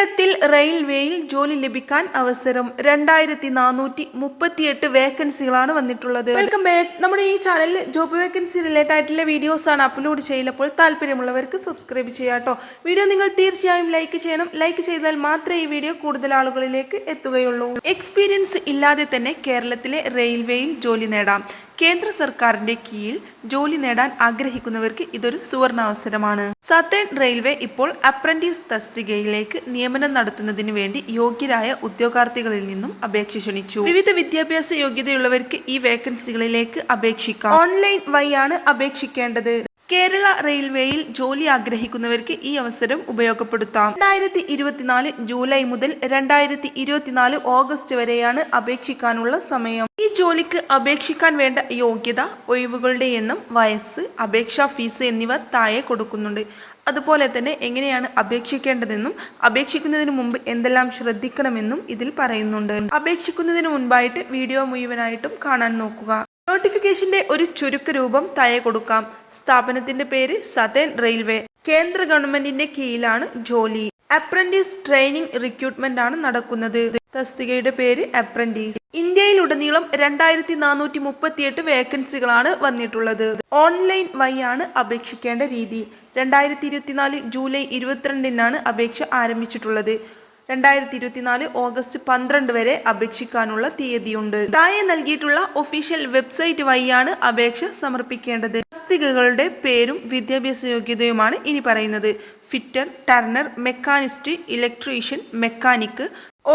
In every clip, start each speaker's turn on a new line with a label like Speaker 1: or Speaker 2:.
Speaker 1: കേരളത്തിൽ റെയിൽവേയിൽ ജോലി ലഭിക്കാൻ അവസരം രണ്ടായിരത്തി നാനൂറ്റി മുപ്പത്തിയെട്ട് വേക്കൻസികളാണ് വന്നിട്ടുള്ളത്. വെൽക്കം ബാക്ക് നമ്മുടെ ഈ ചാനലിൽ ജോബ് വേക്കൻസി റിലേറ്റഡ് ആയിട്ടുള്ള വീഡിയോസ് ആണ് അപ്ലോഡ് ചെയ്യലപ്പോൾ താല്പര്യമുള്ളവർക്ക് സബ്സ്ക്രൈബ് ചെയ്യാട്ടോ വീഡിയോ നിങ്ങൾ തീർച്ചയായും ലൈക്ക് ചെയ്യണം. ലൈക്ക് ചെയ്താൽ മാത്രമേ ഈ വീഡിയോ കൂടുതൽ ആളുകളിലേക്ക് എത്തുകയുള്ളൂ. എക്സ്പീരിയൻസ് ഇല്ലാതെ തന്നെ കേരളത്തിലെ റെയിൽവേയിൽ ജോലി നേടാം. കേന്ദ്ര സർക്കാരിന്റെ കീഴിൽ ജോലി നേടാൻ ആഗ്രഹിക്കുന്നവർക്ക് ഇതൊരു സുവർണാവസരമാണ് സത്തേൺ റെയിൽവേ ഇപ്പോൾ അപ്രന്റീസ് തസ്തികയിലേക്ക് നിയമനം നടത്തുന്നതിന് വേണ്ടി യോഗ്യരായ ഉദ്യോഗാർത്ഥികളിൽ നിന്നും അപേക്ഷ ക്ഷണിച്ചു. വിവിധ വിദ്യാഭ്യാസ യോഗ്യതയുള്ളവർക്ക് ഈ വേക്കൻസികളിലേക്ക് അപേക്ഷിക്കാം. ഓൺലൈൻ വഴിയാണ് അപേക്ഷിക്കേണ്ടത്. കേരള റെയിൽവേയിൽ ജോലി ആഗ്രഹിക്കുന്നവർക്ക് ഈ അവസരം ഉപയോഗപ്പെടുത്താം. രണ്ടായിരത്തി ഇരുപത്തിനാല് ജൂലൈ മുതൽ രണ്ടായിരത്തി ഇരുപത്തിനാല് ഓഗസ്റ്റ് വരെയാണ് അപേക്ഷിക്കാനുള്ള സമയം. ഈ ജോലിക്ക് അപേക്ഷിക്കാൻ വേണ്ട യോഗ്യത ഒഴിവുകളുടെ എണ്ണം വയസ്സ് അപേക്ഷാ ഫീസ് എന്നിവ താഴെ കൊടുക്കുന്നുണ്ട്. അതുപോലെ തന്നെ എങ്ങനെയാണ് അപേക്ഷിക്കേണ്ടതെന്നും അപേക്ഷിക്കുന്നതിന് മുമ്പ് എന്തെല്ലാം ശ്രദ്ധിക്കണമെന്നും ഇതിൽ പറയുന്നുണ്ട്. അപേക്ഷിക്കുന്നതിന് മുൻപായിട്ട് വീഡിയോ മുഴുവനായിട്ടും കാണാൻ നോക്കുക. നോട്ടിഫിക്കേഷന്റെ ഒരു ചുരുക്ക രൂപം തയ കൊടുക്കാം. സ്ഥാപനത്തിന്റെ പേര് സതേൺ റെയിൽവേ. കേന്ദ്ര ഗവൺമെന്റിന്റെ കീഴിലാണ് ജോലി. അപ്രന്റീസ് ട്രെയിനിങ് റിക്രൂട്ട്മെന്റ് ആണ് നടക്കുന്നത്. തസ്തികയുടെ പേര് അപ്രന്റീസ്. ഇന്ത്യയിലുടനീളം രണ്ടായിരത്തി നാനൂറ്റി മുപ്പത്തിയെട്ട് വേക്കൻസികളാണ് വന്നിട്ടുള്ളത്. ഓൺലൈൻ വഴിയാണ് അപേക്ഷിക്കേണ്ട രീതി. രണ്ടായിരത്തി ഇരുപത്തിനാല് ജൂലൈ ഇരുപത്തിരണ്ടിനാണ് അപേക്ഷ ആരംഭിച്ചിട്ടുള്ളത്. രണ്ടായിരത്തി ഇരുപത്തിനാല് ഓഗസ്റ്റ് പന്ത്രണ്ട് വരെ അപേക്ഷിക്കാനുള്ള തീയതിയുണ്ട്. താഴെ നൽകിയിട്ടുള്ള ഒഫീഷ്യൽ വെബ്സൈറ്റ് വഴിയാണ് അപേക്ഷ സമർപ്പിക്കേണ്ടത്. തസ്തികകളുടെ പേരും വിദ്യാഭ്യാസ യോഗ്യതയുമാണ് ഇനി പറയുന്നത്. Fitter turner machinist electrician mechanic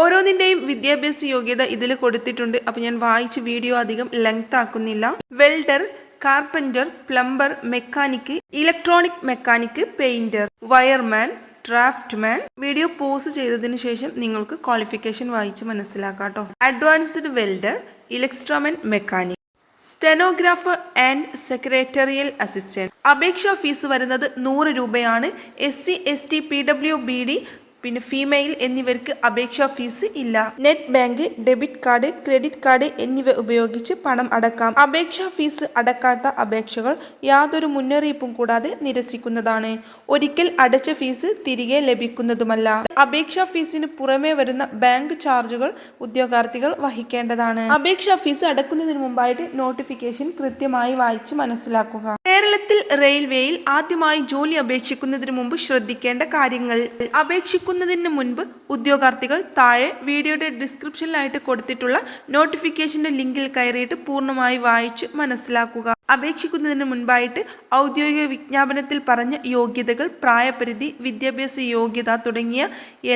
Speaker 1: ഓരോന്നിന്റെയും വിദ്യാഭ്യാസ യോഗ്യത ഇതിൽ കൊടുത്തിട്ടുണ്ട്. അപ്പൊ ഞാൻ വായിച്ച് വീഡിയോ അധികം length ആക്കുന്നില്ല. Welder carpenter plumber mechanic electronic mechanic painter wireman draftsman video pause ചെയ്തതിന് ശേഷം നിങ്ങൾക്ക് ക്വാളിഫിക്കേഷൻ വായിച്ച് മനസ്സിലാക്കാട്ടോ. Advanced welder electroman mechanic stenographer and secretarial assistant അപേക്ഷാ ഫീസ് വരുന്നത് നൂറ് രൂപയാണ്. S C S T P W B D പിന്നെ ഫീമെയിൽ എന്നിവർക്ക് അപേക്ഷാ ഫീസ് ഇല്ല. Net bank debit card credit card എന്നിവ ഉപയോഗിച്ച് പണം അടക്കാം. അപേക്ഷാ ഫീസ് അടക്കാത്ത അപേക്ഷകൾ യാതൊരു മുന്നറിയിപ്പും കൂടാതെ നിരസിക്കുന്നതാണ്. ഒരിക്കൽ അടച്ച ഫീസ് തിരികെ ലഭിക്കുന്നതുമല്ല. അപേക്ഷാ ഫീസിന് പുറമേ വരുന്ന ബാങ്ക് ചാർജുകൾ ഉദ്യോഗാർത്ഥികൾ വഹിക്കേണ്ടതാണ്. അപേക്ഷാ ഫീസ് അടക്കുന്നതിന് മുമ്പായിട്ട് നോട്ടിഫിക്കേഷൻ കൃത്യമായി വായിച്ച് മനസ്സിലാക്കുക. കേരളത്തിൽ റെയിൽവേയിൽ ആദ്യമായി ജോലി അപേക്ഷിക്കുന്നതിന് മുമ്പ് ശ്രദ്ധിക്കേണ്ട കാര്യങ്ങൾ. അപേക്ഷിക്കുന്നതിന് മുൻപ് ഉദ്യോഗാർത്ഥികൾ താഴെ വീഡിയോയുടെ ഡിസ്ക്രിപ്ഷനിലായിട്ട് കൊടുത്തിട്ടുള്ള നോട്ടിഫിക്കേഷന്റെ ലിങ്കിൽ കയറിയിട്ട് പൂർണമായി വായിച്ച് മനസ്സിലാക്കുക. അപേക്ഷിക്കുന്നതിന് മുൻപായിട്ട് ഔദ്യോഗിക വിജ്ഞാപനത്തിൽ പറഞ്ഞ യോഗ്യതകൾ പ്രായപരിധി വിദ്യാഭ്യാസ യോഗ്യത തുടങ്ങിയ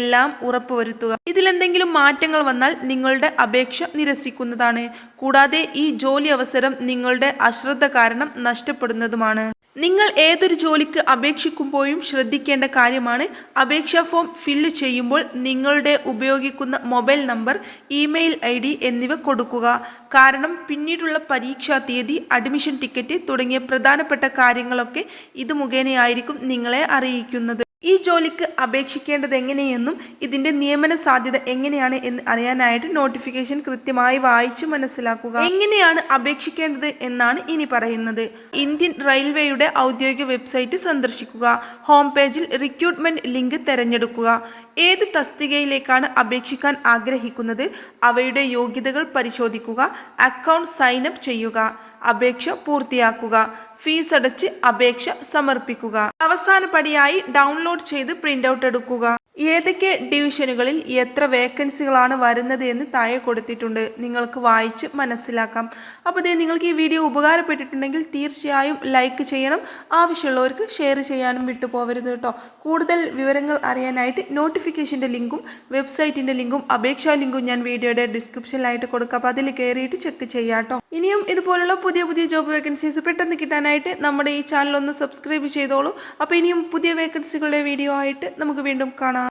Speaker 1: എല്ലാം ഉറപ്പുവരുത്തുക. ഇതിലെന്തെങ്കിലും മാറ്റങ്ങൾ വന്നാൽ നിങ്ങളുടെ അപേക്ഷ നിരസിക്കുന്നതാണ്. കൂടാതെ ഈ ജോലി അവസരം നിങ്ങളുടെ അശ്രദ്ധ കാരണം നഷ്ടപ്പെടുന്നതുമാണ്. നിങ്ങൾ ഏതൊരു ജോലിക്ക് അപേക്ഷിക്കുമ്പോഴും ശ്രദ്ധിക്കേണ്ട കാര്യമാണ്. അപേക്ഷാ ഫോം ഫില്ല് ചെയ്യുമ്പോൾ നിങ്ങളുടെ ഉപയോഗിക്കുന്ന mobile number email I D എന്നിവ കൊടുക്കുക. കാരണം പിന്നീടുള്ള പരീക്ഷാ തീയതി അഡ്മിഷൻ ടിക്കറ്റ് തുടങ്ങിയ പ്രധാനപ്പെട്ട കാര്യങ്ങളൊക്കെ ഇത് മുഖേനയായിരിക്കും നിങ്ങളെ അറിയിക്കുന്നത്. ഈ ജോലിക്ക് അപേക്ഷിക്കേണ്ടത് എങ്ങനെയെന്നും ഇതിന്റെ നിയമന സാധ്യത എങ്ങനെയാണ് എന്ന് അറിയാനായിട്ട് നോട്ടിഫിക്കേഷൻ കൃത്യമായി വായിച്ചു മനസ്സിലാക്കുക. എങ്ങനെയാണ് അപേക്ഷിക്കേണ്ടത് എന്നാണ് ഇനി പറയുന്നത്. ഇന്ത്യൻ റെയിൽവേയുടെ ഔദ്യോഗിക വെബ്സൈറ്റ് സന്ദർശിക്കുക. ഹോം പേജിൽ റിക്രൂട്ട്മെന്റ് ലിങ്ക് തിരഞ്ഞെടുക്കുക. ഏത് തസ്തികയിലേക്കാണ് അപേക്ഷിക്കാൻ ആഗ്രഹിക്കുന്നത്? അവയുടെ യോഗ്യതകൾ പരിശോധിക്കുക. അക്കൗണ്ട് സൈൻ അപ്പ് ചെയ്യുക. അപേക്ഷ പൂർത്തിയാക്കുക. ഫീസ് അടച്ച് അപേക്ഷ സമർപ്പിക്കുക. അവസാന പടിയായി ഡൗൺലോഡ് ചെയ്ത് പ്രിന്റ് ഔട്ട് എടുക്കുക. ഏതൊക്കെ ഡിവിഷനുകളിൽ എത്ര വേക്കൻസികളാണ് വരുന്നത് എന്ന് താഴെ കൊടുത്തിട്ടുണ്ട്. നിങ്ങൾക്ക് വായിച്ച് മനസ്സിലാക്കാം. അപ്പോൾ ഇതേ നിങ്ങൾക്ക് ഈ വീഡിയോ ഉപകാരപ്പെട്ടിട്ടുണ്ടെങ്കിൽ തീർച്ചയായും ലൈക്ക് ചെയ്യണം. ആവശ്യമുള്ളവർക്ക് ഷെയർ ചെയ്യാനും വിട്ടുപോകരുത് കേട്ടോ. കൂടുതൽ വിവരങ്ങൾ അറിയാനായിട്ട് നോട്ടിഫിക്കേഷന്റെ ലിങ്കും വെബ്സൈറ്റിന്റെ ലിങ്കും അപേക്ഷാ ലിങ്കും ഞാൻ വീഡിയോയുടെ ഡിസ്ക്രിപ്ഷനിലായിട്ട് കൊടുക്കാം. അപ്പോൾ അതിൽ കയറിയിട്ട് ചെക്ക് ചെയ്യാം ഇനിയും ഇതുപോലുള്ള പുതിയ പുതിയ ജോബ് വേക്കൻസീസ് പെട്ടെന്ന് കിട്ടാനായിട്ട് നമ്മുടെ ഈ ചാനൽ ഒന്ന് സബ്സ്ക്രൈബ് ചെയ്തോളൂ. അപ്പോൾ ഇനിയും പുതിയ വേക്കൻസികളുടെ വീഡിയോ ആയിട്ട് നമുക്ക് വീണ്ടും കാണാം.